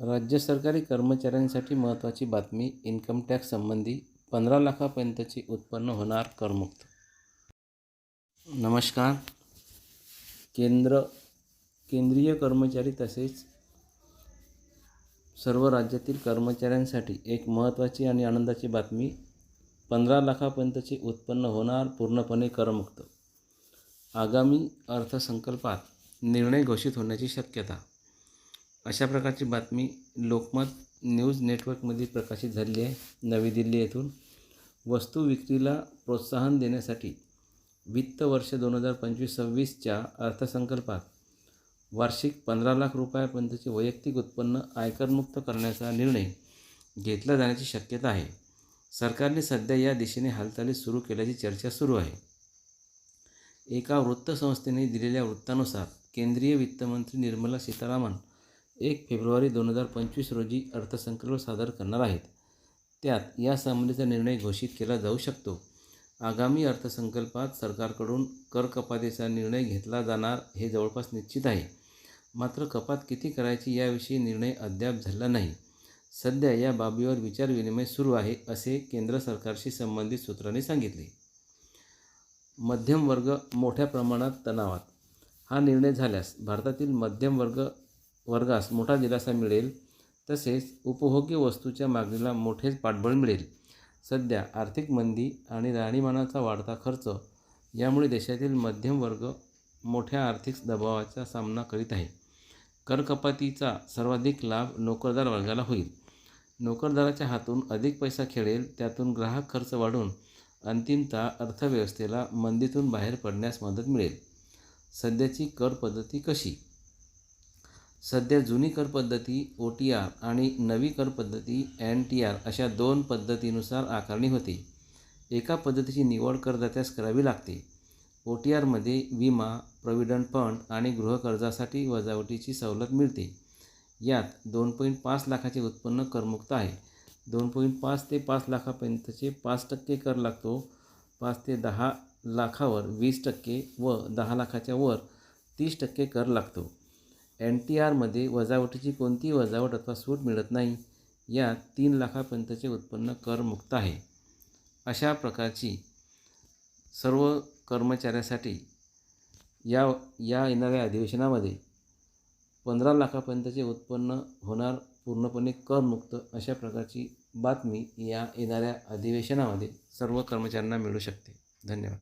राज्य सरकारी कर्मचाऱ्यांसाठी महत्त्वाची बातमी इन्कम टॅक्स संबंधी पंधरा लाखापर्यंतचे उत्पन्न होणार करमुक्त. नमस्कार. केंद्र केंद्रीय कर्मचारी तसेच सर्व राज्यातील कर्मचाऱ्यांसाठी एक महत्त्वाची आणि आनंदाची बातमी पंधरा लाखापर्यंतचे उत्पन्न होणार पूर्णपणे करमुक्त. आगामी अर्थसंकल्पात निर्णय घोषित होण्याची शक्यता. अशा प्रकारची बातमी लोकमत न्यूज नेटवर्कमध्ये प्रकाशित झालेली आहे नवी दिल्ली येथून. वस्तू विक्रीला प्रोत्साहन देण्यासाठी वित्त वर्ष दोन हजार पंचवीस सव्वीसच्या अर्थसंकल्पात वार्षिक पंधरा लाख रुपयापर्यंतचे वैयक्तिक उत्पन्न आयकरमुक्त करण्याचा निर्णय घेतला जाण्याची शक्यता आहे. सरकारने सध्या या दिशेने हालचाली सुरू केल्याची चर्चा सुरू आहे. एका वृत्तसंस्थेने दिलेल्या वृत्तानुसार केंद्रीय वित्तमंत्री निर्मला सीतारामन एक फेब्रुवारी दोन हजार पंचवीस रोजी अर्थसंकल्प सादर करणार आहेत. त्यात यासंबंधीचा निर्णय घोषित केला जाऊ शकतो. आगामी अर्थसंकल्पात सरकारकडून कर कपातीचा निर्णय घेतला जाणार हे जवळपास निश्चित आहे. मात्र कपात किती करायची याविषयी निर्णय अद्याप झाला नाही. सध्या या बाबीवर विचारविनिमय सुरू आहे असे केंद्र सरकारशी संबंधित सूत्रांनी सांगितले. मध्यम वर्ग मोठ्या प्रमाणात तणावात. हा निर्णय झाल्यास भारतातील मध्यम वर्ग वर्गास मोठा दिलासा मिळेल. तसेच उपभोग्य वस्तूच्या मागणीला मोठेच पाठबळ मिळेल. सध्या आर्थिक मंदी आणि राहणीमानाचा वाढता खर्च यामुळे देशातील मध्यम वर्ग मोठ्या आर्थिक दबावाचा सामना करीत आहे. करकपातीचा सर्वाधिक लाभ नोकरदार वर्गाला होईल. नोकरदाराच्या हातून अधिक पैसा खेळेल त्यातून ग्राहक खर्च वाढून अंतिमतः अर्थव्यवस्थेला मंदीतून बाहेर पडण्यास मदत मिळेल. सध्याची कर पद्धती कशी? सध्या जुनी कर पद्धती ओ टी आर आणि नवी कर पद्धती एन टी आर अशा दोन पद्धतीनुसार आकारणी होते. एका पद्धतीची निवड करदात्यास करावी लागते. ओ टी आरमध्ये विमा प्रॉव्हिडंट फंड आणि गृहकर्जासाठी वजावटीची सवलत मिळते. यात दोन पॉईंट पाच लाखाचे उत्पन्न करमुक्त आहे. दोन पॉईंट पाच ते पाच लाखापर्यंतचे पाच टक्के कर लागतो. पाच ते दहा लाखावर वीस टक्के व दहा लाखाच्या वर तीस टक्के कर लागतो. एन टी आरमध्ये वजावटीची कोणतीही वजावट अथवा सूट मिळत नाही. यात तीन लाखापर्यंतचे उत्पन्न करमुक्त आहे. अशा प्रकारची सर्व कर्मचाऱ्यासाठी या या येणाऱ्या अधिवेशनामध्ये पंधरा लाखापर्यंतचे उत्पन्न होणार पूर्णपणे करमुक्त अशा प्रकारची बातमी या येणाऱ्या अधिवेशनामध्ये सर्व कर्मचाऱ्यांना मिळू शकते. धन्यवाद.